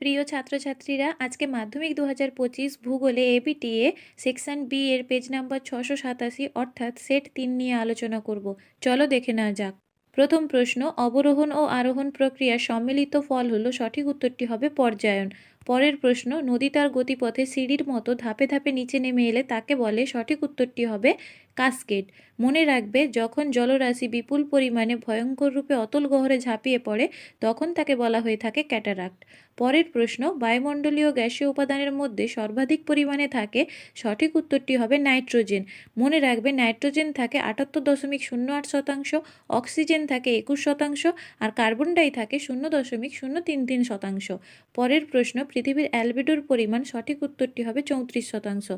প্রিয় ছাত্রছাত্রীরা, আজকে মাধ্যমিক দু হাজার পঁচিশ ভূগোলে এবিটিএ সেকশন বি এর পেজ নাম্বার ছশো সাতাশি অর্থাৎ সেট তিন নিয়ে আলোচনা করব। চলো দেখে নেওয়া যাক। প্রথম প্রশ্ন, অবরোহণ ও আরোহণ প্রক্রিয়ার সম্মিলিত ফল হলো সঠিক উত্তরটি হবে পর্যায়ন। পরের প্রশ্ন, নদী তার গতিপথে সিঁড়ির মতো ধাপে ধাপে নিচে নেমে এলে তাকে বলে সঠিক উত্তরটি হবে কাসকেড। মনে রাখবে, যখন জলরাশি বিপুল পরিমাণে ভয়ঙ্কর রূপে অতল গহরে ঝাঁপিয়ে পড়ে, তখন তাকে বলা হয়ে থাকে ক্যাটারাক্ট। পরের প্রশ্ন, বায়ুমণ্ডলীয় গ্যাসীয় উপাদানের মধ্যে সর্বাধিক পরিমাণে থাকে, সঠিক উত্তরটি হবে নাইট্রোজেন। মনে রাখবে, নাইট্রোজেন থাকে আটাত্তর দশমিক শূন্য আট শতাংশ, অক্সিজেন থাকে একুশ শতাংশ, আর কার্বন ডাই থাকে শূন্য দশমিক শূন্য তিন তিন শতাংশ। পরের প্রশ্ন পৃথিবীর অ্যালবিডোর পরিমাণ সঠিক উত্তরটি হবে চৌত্রিশ শতাংশ।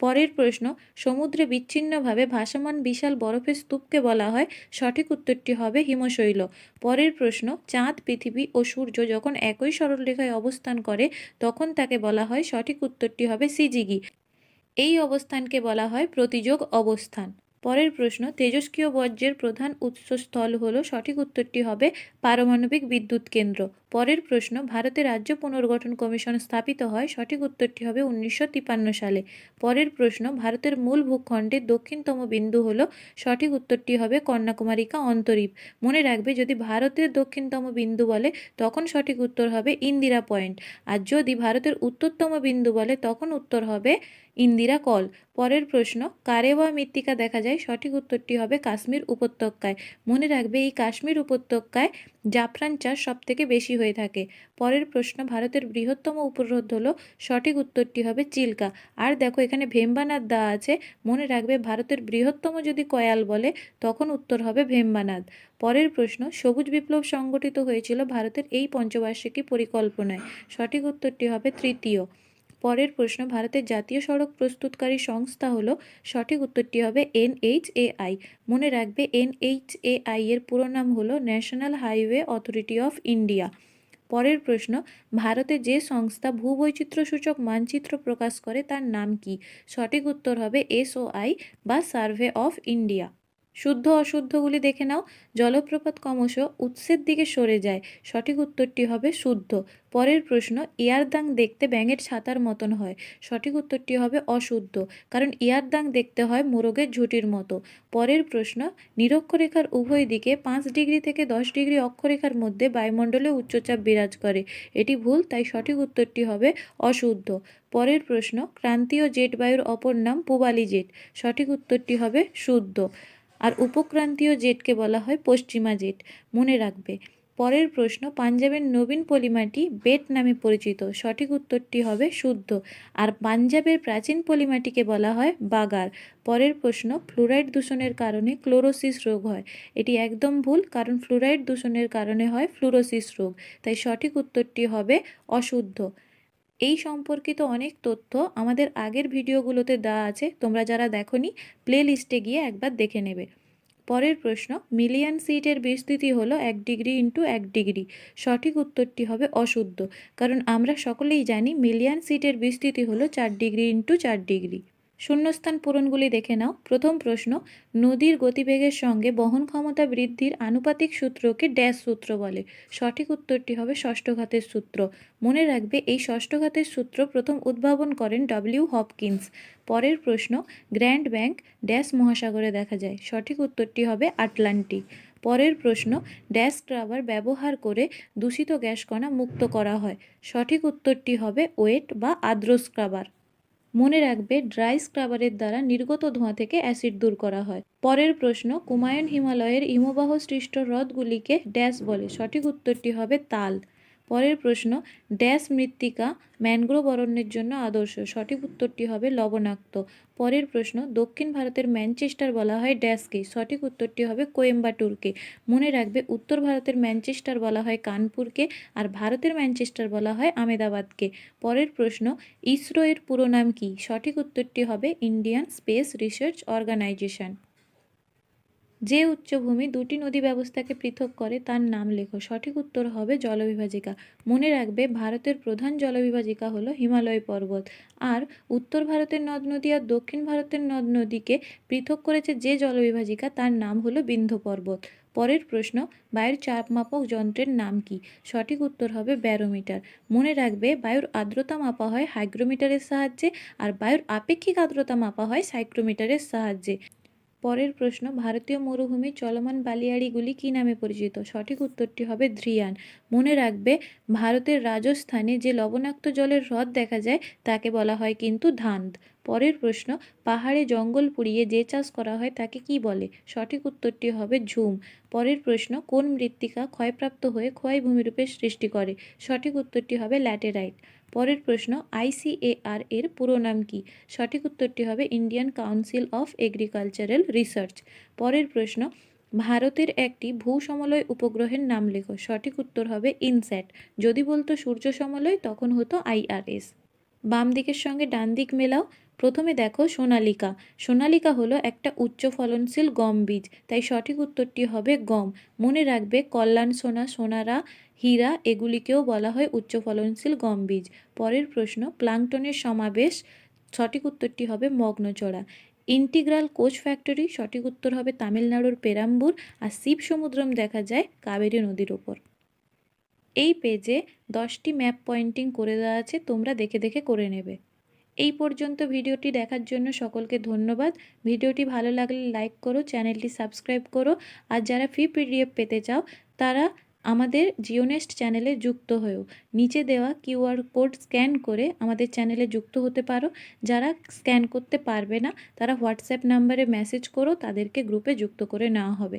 পরের প্রশ্ন, সমুদ্রে বিচ্ছিন্নভাবে ভাসমান বিশাল বরফের স্তূপকে বলা হয়, সঠিক উত্তরটি হবে হিমশৈল। পরের প্রশ্ন, চাঁদ, পৃথিবী ও সূর্য যখন একই সরলরেখায় অবস্থান করে, তখন তাকে বলা হয় সঠিক উত্তরটি হবে সিজিগি। এই অবস্থানকে বলা হয় প্রতিযোগ অবস্থান। পরের প্রশ্ন, তেজস্ক্রিয় বর্জ্যের প্রধান উৎসস্থল হলো, সঠিক উত্তরটি হবে পারমাণবিক বিদ্যুৎ কেন্দ্র। পরের প্রশ্ন ভারতের রাজ্য পুনর্গঠন কমিশন স্থাপিত হয়, সঠিক উত্তরটি হবে উনিশশো সালে। পরের প্রশ্ন, ভারতের মূল ভূখণ্ডের দক্ষিণতম বিন্দু হল, সঠিক উত্তরটি হবে কন্যাকুমারিকা অন্তরীপ। মনে রাখবে, যদি ভারতের দক্ষিণতম বিন্দু বলে, তখন সঠিক উত্তর হবে ইন্দিরা পয়েন্ট। আর যদি ভারতের উত্তরতম বিন্দু বলে, তখন উত্তর হবে ইন্দিরা কল। পরের প্রশ্ন কারে বা মৃত্তিকা দেখা যায়, সঠিক উত্তরটি হবে কাশ্মীর উপত্যকায়। মনে রাখবে, এই কাশ্মীর উপত্যকায় জাফরান চাষ সবথেকে বেশি হয়ে থাকে। পরের প্রশ্ন, ভারতের বৃহত্তম উপহ্রদ হলো, সঠিক উত্তরটি হবে চিল্কা। আর দেখো, এখানে ভেম্বানাদ দেওয়া আছে, মনে রাখবে ভারতের বৃহত্তম যদি কয়াল বলে, তখন উত্তর হবে ভেম্বানাদ পরের প্রশ্ন, সবুজ বিপ্লব সংগঠিত হয়েছিল ভারতের এই পঞ্চবার্ষিকী পরিকল্পনায়, সঠিক উত্তরটি হবে তৃতীয়। পরের প্রশ্ন, ভারতের জাতীয় সড়ক প্রস্তুতকারী সংস্থা হলো, সঠিক উত্তরটি হবে এনএইচএআই। মনে রাখবে, এনএইচএআই এর পুরো নাম হলো National Highway Authority of India পরের প্রশ্ন, ভারতে যে সংস্থা ভূবৈচিত্র্য সূচক মানচিত্র প্রকাশ করে তার নাম কি? সঠিক উত্তর হবে এসওআই বা সার্ভে অফ ইন্ডিয়া। শুদ্ধ অশুদ্ধগুলি দেখে নাও। জলপ্রপাত ক্রমশ উৎসের দিকে সরে যায়। সঠিক উত্তরটি হবে শুদ্ধ। পরের প্রশ্ন, ইয়ারদাং দেখতে ব্যাঙের ছাতার মতন হয়। সঠিক উত্তরটি হবে অশুদ্ধ, কারণ ইয়ারদাং দেখতে হয় মোরগের ঝুঁটির মতো। পরের প্রশ্ন, নিরক্ষরেখার উভয় দিকে পাঁচ ডিগ্রি থেকে দশ ডিগ্রি অক্ষরেখার মধ্যে বায়ুমণ্ডলে উচ্চচাপ বিরাজ করে। এটি ভুল, তাই সঠিক উত্তরটি হবে অশুদ্ধ। পরের প্রশ্ন, ক্রান্তীয় জেট বায়ুর অপর নাম পূবালি জেট। সঠিক উত্তরটি হবে শুদ্ধ। আর উপক্রান্তীয় জেটকে বলা হয় পশ্চিমা জেট। মনে রাখবে, পরের প্রশ্ন, পাঞ্জাবের নবীন পলিমাটি বেট নামে পরিচিত। সঠিক উত্তরটি হবে শুদ্ধ। আর পাঞ্জাবের প্রাচীন পলিমাটিকে বলা হয় বাগার। পরের প্রশ্ন, ফ্লুরাইড দূষণের কারণে ক্লোরোসিস রোগ হয়। এটি একদম ভুল, কারণ ফ্লুরাইড দূষণের কারণে হয় ফ্লুরোসিস রোগ। তাই সঠিক উত্তরটি হবে অশুদ্ধ। এই সম্পর্কিত অনেক তথ্য আমাদের আগের ভিডিওগুলোতে দেওয়া আছে, তোমরা যারা দেখনি প্লে লিস্টে গিয়ে একবার দেখে নেবে। পরের প্রশ্ন মিলিয়ন সিটের বিস্তৃতি হলো এক ডিগ্রি ইন্টু এক ডিগ্রি। সঠিক উত্তরটি হবে অশুদ্ধ, কারণ আমরা সকলেই জানি মিলিয়ন সিটের বিস্তৃতি হলো চার ডিগ্রি ইন্টু চার ডিগ্রি। শূন্যস্থান পূরণগুলি দেখে নাও। প্রথম প্রশ্ন, নদীর গতিবেগের সঙ্গে বহন ক্ষমতা বৃদ্ধির আনুপাতিক সূত্রকে ড্যাশ সূত্র বলে। সঠিক উত্তরটি হবে ষষ্ঠঘাতের সূত্র। মনে রাখবে, এই ষষ্ঠঘাতের সূত্র প্রথম উদ্ভাবন করেন ডব্লিউ হপকিন্স। পরের প্রশ্ন, গ্র্যান্ড ব্যাংক ড্যাশ মহাসাগরে দেখা যায়। সঠিক উত্তরটি হবে আটলান্টিক। পরের প্রশ্ন, ড্যাশ স্ক্রাবার ব্যবহার করে দূষিত গ্যাস কণা মুক্ত করা হয়। সঠিক উত্তরটি হবে ওয়েট বা আর্দ্র স্ক্রাবার মনে রাখবে ড্রাই স্ক্রাবারের দ্বারা নির্গত ধোঁয়া থেকে অ্যাসিড দূর করা হয়। পরের প্রশ্ন, কুমায়ুন হিমালয়ের হিমবাহ সৃষ্ট হ্রদগুলিকে ড্যাশ বলে। সঠিক উত্তরটি হবে তাল। পরের প্রশ্ন, ড্যাশ মৃত্তিকা ম্যানগ্রোভ অরণ্যের জন্য আদর্শ। সঠিক উত্তরটি হবে লবণাক্ত। পরের প্রশ্ন, দক্ষিণ ভারতের ম্যানচেস্টার বলা হয় ড্যাশকে। সঠিক উত্তরটি হবে কোয়েম্বাটুরকে। মনে রাখবে, উত্তর ভারতের ম্যানচেস্টার বলা হয় কানপুরকে আর ভারতের ম্যানচেস্টার বলা হয় আমেদাবাদকে। পরের প্রশ্ন ইসরো এর পুরো নাম কি? সঠিক উত্তরটি হবে ইন্ডিয়ান স্পেস রিসার্চ অর্গানাইজেশন। যে উচ্চভূমি দুটি নদী ব্যবস্থাকে পৃথক করে, তার নাম লেখো। সঠিক উত্তর হবে জলবিভাজিকা। মনে রাখবে, ভারতের প্রধান জলবিভাজিকা হলো হিমালয় পর্বত। আর উত্তর ভারতের নদ নদী আর দক্ষিণ ভারতের নদ নদীকে পৃথক করেছে যে জলবিভাজিকা, তার নাম হলো বিন্ধ্য পর্বত। পরের প্রশ্ন, বায়ুর চাপ মাপক যন্ত্রের নাম কি? সঠিক উত্তর হবে ব্যারোমিটার। মনে রাখবে, বায়ুর আর্দ্রতা মাপা হয় হাইগ্রোমিটারের সাহায্যে আর বায়ুর আপেক্ষিক আর্দ্রতা মাপা হয় সাইক্রোমিটারের সাহায্যে। পরের প্রশ্ন, ভারতীয় মরুভূমি চলমান বালিয়াড়িগুলি কী নামে পরিচিত? সঠিক উত্তরটি হবে ধ্রিয়ান মনে রাখবে, ভারতের রাজস্থানে যে লবণাক্ত জলের হ্রদ দেখা যায়, তাকে বলা হয় কিন্তু ধান্দ। পরের প্রশ্ন, পাহাড়ে জঙ্গল পুড়িয়ে যে চাষ করা হয় তাকে কি বলে? সঠিক উত্তরটি হবে ঝুম। পরের প্রশ্ন, কোন মৃত্তিকা ক্ষয়প্রাপ্ত হয়ে ক্ষয় ভূমিরূপে সৃষ্টি করে? সঠিক উত্তরটি হবে ল্যাটেরাইট। পরের প্রশ্ন, আইসিএআর এর পুরো নাম কি? সঠিক উত্তরটি হবে Indian Council of Agricultural Research. পরের প্রশ্ন, ভারতের একটি ভূ সমলয় উপগ্রহের নাম লেখো। সঠিক উত্তর হবে ইনস্যাট। যদি বলতো সূর্য সমলয়, তখন হতো আইআরএস। বাম দিকের সঙ্গে ডান দিক মেলাও। প্রথমে দেখো সোনালিকা। সোনালিকা হলো একটা উচ্চ ফলনশীল গম বীজ, তাই সঠিক উত্তরটি হবে গম। মনে রাখবে কল্যাণ সোনা, সোনারা, হীরা, এগুলিকেও বলা হয় উচ্চ ফলনশীল গম বীজ। পরের প্রশ্ন, প্লাংটনের সমাবেশ, সঠিক উত্তরটি হবে মগ্নচড়া ইন্টিগ্রাল কোচ ফ্যাক্টরি, সঠিক উত্তর হবে তামিলনাড়ুর পেরাম্বুর আর শিব সমুদ্রম দেখা যায় কাবেরী নদীর ওপর। এই পেজে দশটি ম্যাপ পয়েন্টিং করে দেওয়া আছে, তোমরা দেখে দেখে করে নেবে। এই পর্যন্ত ভিডিওটি দেখার জন্য সকলকে ধন্যবাদ। ভিডিওটি ভালো লাগলে লাইক করো, চ্যানেলটি সাবস্ক্রাইব করো। আর যারা ফ্রি পিডিএফ পেতে চাও, তারা আমাদের জিওনেস্ট চ্যানেলে যুক্ত হয়েও। নিচে দেওয়া কিউআর কোড স্ক্যান করে আমাদের চ্যানেলে যুক্ত হতে পারো। যারা স্ক্যান করতে পারবে না, তারা হোয়াটসঅ্যাপ নাম্বারে মেসেজ করো, তাদেরকে গ্রুপে যুক্ত করে নেওয়া হবে।